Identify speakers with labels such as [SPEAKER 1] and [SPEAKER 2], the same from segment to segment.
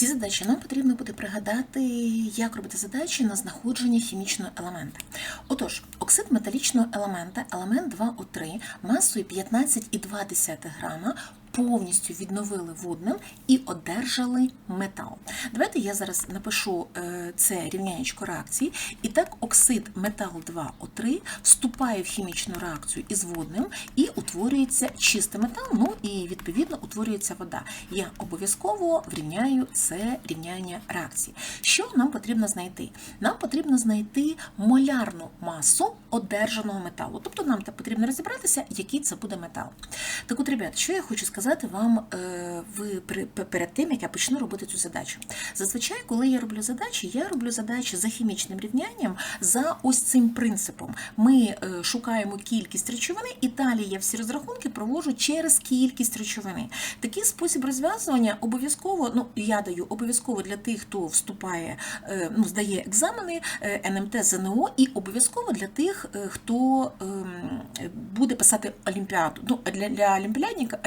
[SPEAKER 1] цій задачі нам потрібно буде пригадати, як робити задачі на знаходження хімічного елемента. Отож, оксид металічного елемента, елемент 2О3, масою 15,2 грама, повністю відновили водним і одержали метал. Давайте я зараз напишу е, це рівнянечко реакції. І так, оксид метал 2О3 вступає в хімічну реакцію із водним і утворюється чистий метал, ну і відповідно утворюється вода. Я обов'язково врівняю це рівняння реакції. Що нам потрібно знайти? Нам потрібно знайти молярну масу одержаного металу. Тобто нам потрібно розібратися, який це буде метал. Так от, ребят, що я хочу сказати вам е, ви, перед тим, як я почну робити цю задачу. Зазвичай, коли я роблю задачі, я роблю задачі за хімічним рівнянням за ось цим принципом. Ми е, шукаємо кількість речовини, і далі я всі розрахунки проводжу через кількість речовини. Такий спосіб розв'язування обов'язково, ну я даю обов'язково для тих, хто вступає, е, ну здає екзамени НМТ ЗНО, і обов'язково для тих, хто ем, буде писати олімпіаду. Ну для, для олімпіадника,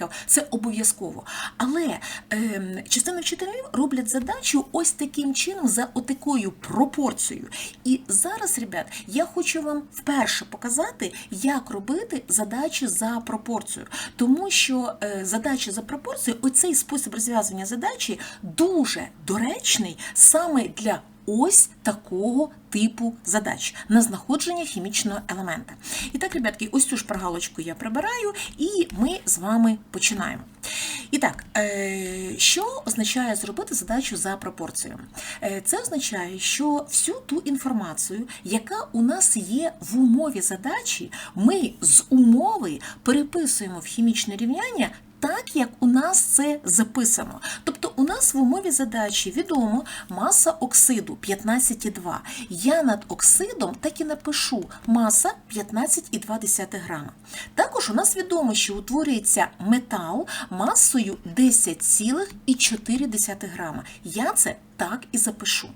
[SPEAKER 1] олімпіадників це обов'язково. Але ем, частина вчителів роблять задачу ось таким чином за отакою пропорцією. І зараз, ребят, я хочу вам вперше показати, як робити задачі за пропорцією. Тому що е, задачі за пропорцією, оцей спосіб розв'язання задачі дуже доречний саме для ось такого типу задач на знаходження хімічного елемента. І так, ребятки, ось цю шпаргалочку я прибираю, і ми з вами починаємо. І так, е, що означає зробити задачу за пропорцією? Е, Це означає, що всю ту інформацію, яка у нас є в умові задачі, ми з умови переписуємо в хімічне рівняння так, як у нас це записано. У нас в умові задачі відомо маса оксиду 15,2. Я над оксидом так і напишу маса 15,2 грама. Також у нас відомо, що утворюється метал масою 10,4 грама. Я це так і запишу.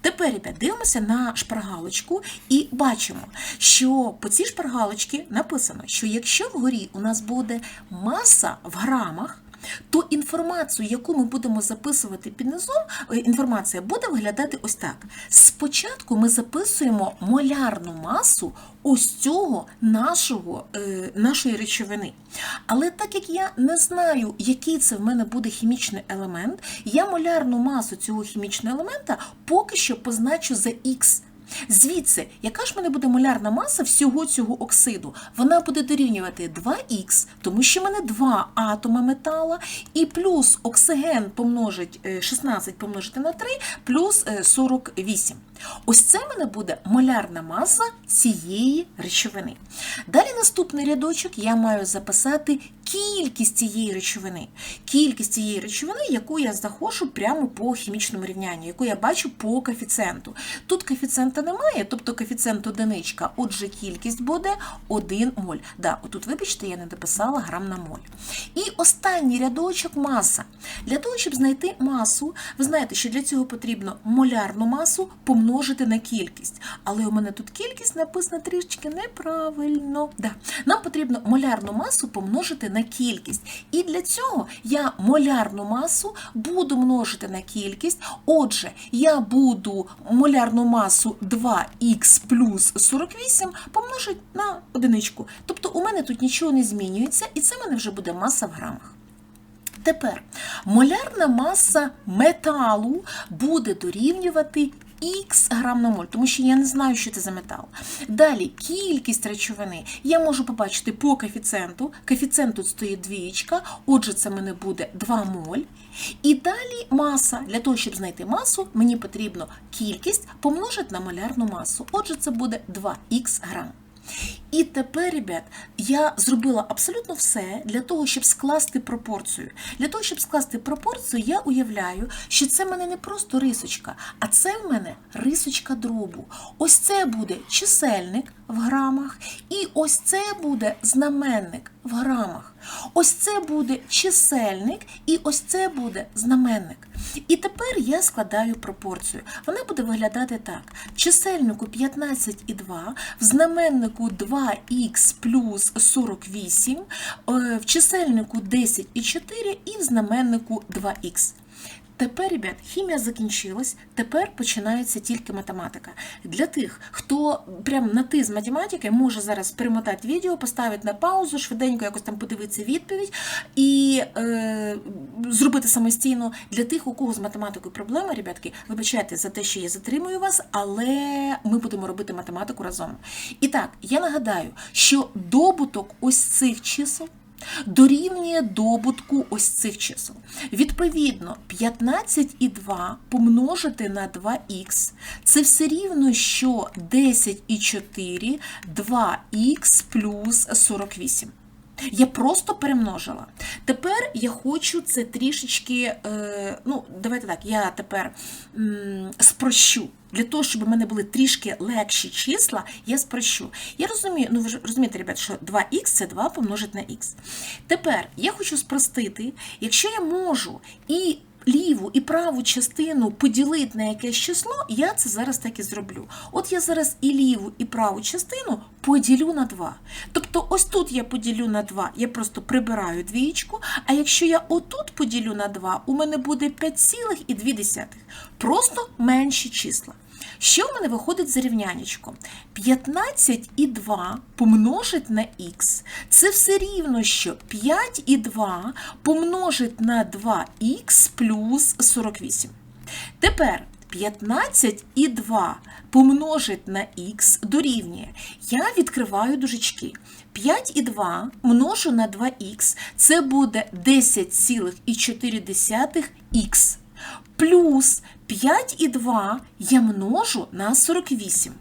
[SPEAKER 1] Тепер ребят, дивимося на шпаргалочку і бачимо, що по цій шпаргалочці написано, що якщо вгорі у нас буде маса в грамах, то інформацію, яку ми будемо записувати під низом, е, інформація буде виглядати ось так. Спочатку ми записуємо молярну масу ось цього нашого, е, нашої речовини. Але так як я не знаю, який це в мене буде хімічний елемент, я молярну масу цього хімічного елемента поки що позначу за Х. Звідси, яка ж мене буде молярна маса всього цього оксиду? Вона буде дорівнювати 2х, тому що в мене два атоми метала, і плюс оксиген помножить е, 16 помножити на 3, плюс е, 48. Ось це в мене буде молярна маса цієї речовини. Далі наступний рядочок я маю записати кількість цієї речовини. Кількість цієї речовини, яку я знаходжу прямо по хімічному рівнянню, яку я бачу по коефіцієнту. Тут коефіцієнта немає, тобто коефіцієнт одиничка, отже, кількість буде 1 моль. Да, отут, вибачте, я не дописала грам на моль. І останній рядочок маса. Для того, щоб знайти масу, ви знаєте, що для цього потрібно молярну масу помножити на кількість. Але у мене тут кількість написана трішечки неправильно. Да. Нам потрібно молярну масу помножити на кількість. І для цього я молярну масу буду множити на кількість. Отже, я буду молярну масу 2х плюс 48 помножити на одиничку. Тобто у мене тут нічого не змінюється, і це в мене вже буде маса в грамах. Тепер молярна маса металу буде дорівнювати х грам на моль, тому що я не знаю, що це за метал. Далі кількість речовини я можу побачити по коефіцієнту. Коефіцієнт тут стоїть двічка, отже, це мене буде 2 моль. І далі маса. Для того, щоб знайти масу, мені потрібно кількість помножити на молярну масу. Отже, це буде 2х грам. І тепер, ребят, я зробила абсолютно все для того, щоб скласти пропорцію. Для того, щоб скласти пропорцію, я уявляю, що це в мене не просто рисочка, а це в мене рисочка дробу. Ось це буде чисельник в грамах, і ось це буде знаменник в грамах. Ось це буде чисельник, і ось це буде знаменник. І тепер я складаю пропорцію. Вона буде виглядати так: чисельнику 15,2, в знаменнику 2х плюс 48, е, в чисельнику 10 і 4 і в знаменнику 2х. Тепер, ребят, хімія закінчилась, тепер починається тільки математика. Для тих, хто прям на ти з математики, може зараз перемотати відео, поставити на паузу, швиденько якось там подивитися відповідь і е, зробити самостійно. Для тих, у кого з математикою проблеми, ребятки, вибачайте за те, що я затримую вас, але ми будемо робити математику разом. І так, я нагадаю, що добуток ось цих чисел дорівнює добутку ось цих чисел. Відповідно, 15,2 помножити на 2х це все рівно, що 10,4 2х плюс 48. Я просто перемножила. Тепер я хочу це трішечки, е, ну, давайте так, я тепер спрощу. Для того, щоб у мене були трішки легші числа, я спрощу. Я розумію, ну ви ж розумієте, ребят, що 2х це 2 помножити на х. Тепер я хочу спростити, якщо я можу і ліву і праву частину поділити на якесь число, я це зараз так і зроблю. От я зараз і ліву, і праву частину поділю на 2. Тобто, ось тут я поділю на 2, я просто прибираю двічку, а якщо я отут поділю на 2, у мене буде 5,2. Просто менші числа. Що в мене виходить за рівнянечко? 15 і 2 помножить на х. Це все рівно, що 5 і 2 помножить на 2х плюс 48. Тепер 15 і 2 помножить на х дорівнює. Я відкриваю дужечки. 5 і 2 множу на 2х, це буде 10,4х. Плюс 5 і 2 я множу на 48.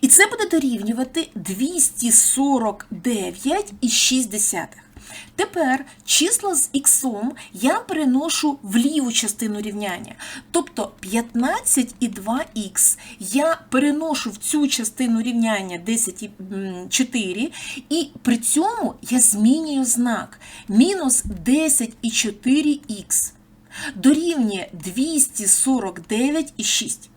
[SPEAKER 1] І це буде дорівнювати 249,6. Тепер числа з х я переношу в ліву частину рівняння. Тобто 15,2х я переношу в цю частину рівняння 10,4, і при цьому я змінюю знак мінус 10,4х дорівнює 249,6.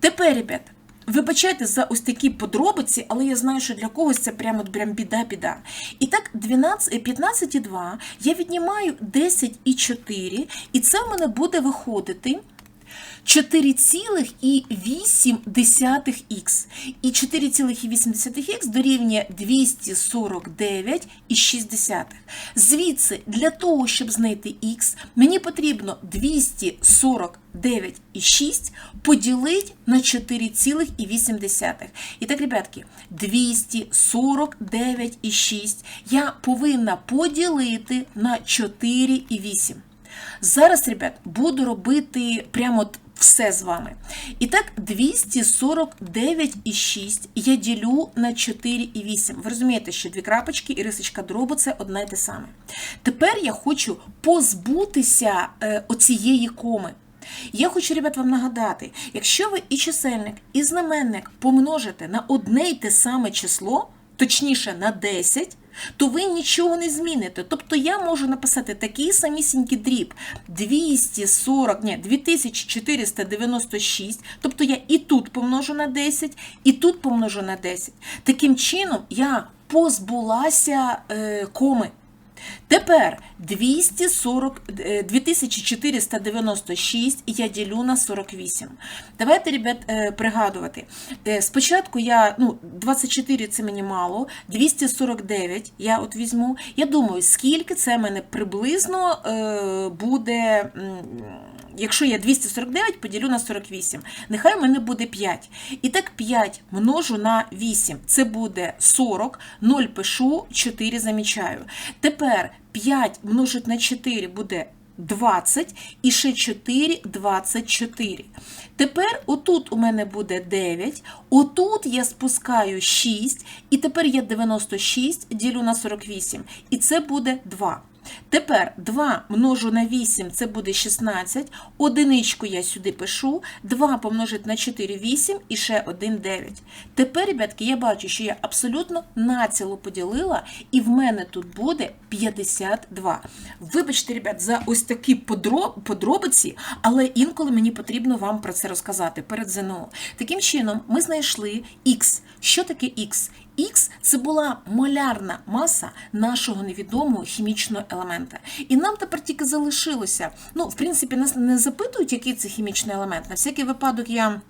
[SPEAKER 1] Тепер, ребят, вибачайте за ось такі подробиці, але я знаю, що для когось це прямо прям біда-біда. І так, 15,2 я віднімаю 10,4, і це в мене буде виходити 4,8х. І 4,8х дорівнює 249,6. Звідси, для того, щоб знайти х, мені потрібно 249,6 поділити на 4,8. І так, ребятки, 249,6 я повинна поділити на 4,8. Зараз, ребят, буду робити прямо все з вами. І так, 249,6 я ділю на 4,8. Ви розумієте, що дві крапочки і рисочка дробу це одне й те саме. Тепер я хочу позбутися е, оцієї коми. Я хочу, ребят, вам нагадати, якщо ви і чисельник, і знаменник помножите на одне й те саме число, точніше на 10, то ви нічого не зміните. Тобто я можу написати такий самісінький дріб 240, ні, 2496, тобто я і тут помножу на 10, і тут помножу на 10. Таким чином я позбулася е, коми. Тепер 240, 2496 я ділю на 48. Давайте, ребят, е, пригадувати. Е, спочатку я, ну, 24 це мені мало, 249 я от візьму. Я думаю, скільки це мене приблизно е, буде, якщо я 249 поділю на 48. Нехай в мене буде 5. І так 5 множу на 8. Це буде 40, 0 пишу, 4 замічаю. Тепер 5 множить на 4 буде 20 і ще 4 24. Тепер отут у мене буде 9, отут я спускаю 6, і тепер я 96 ділю на 48, і це буде 2. Тепер 2 множу на 8, це буде 16. Одиничку я сюди пишу. 2 помножити на 4 8 і ще 1 9. Тепер, ребятки, я бачу, що я абсолютно націло поділила, і в мене тут буде 52. Вибачте, ребят, за ось такі подробиці, але інколи мені потрібно вам про це розказати перед ЗНО. Таким чином, ми знайшли Х. Що таке Х? Х це була молярна маса нашого невідомого хімічного елемента. І нам тепер тільки залишилося. Ну, в принципі, нас не запитують, який це хімічний елемент. На всякий випадок я.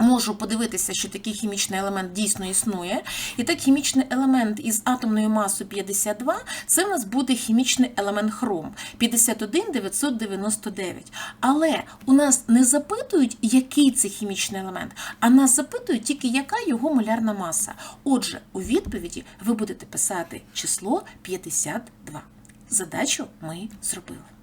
[SPEAKER 1] Можу подивитися, що такий хімічний елемент дійсно існує. І так, хімічний елемент із атомною масою 52 це в нас буде хімічний елемент хром 51999. Але у нас не запитують, який це хімічний елемент, а нас запитують тільки, яка його молярна маса. Отже, у відповіді ви будете писати число 52. Задачу ми зробили.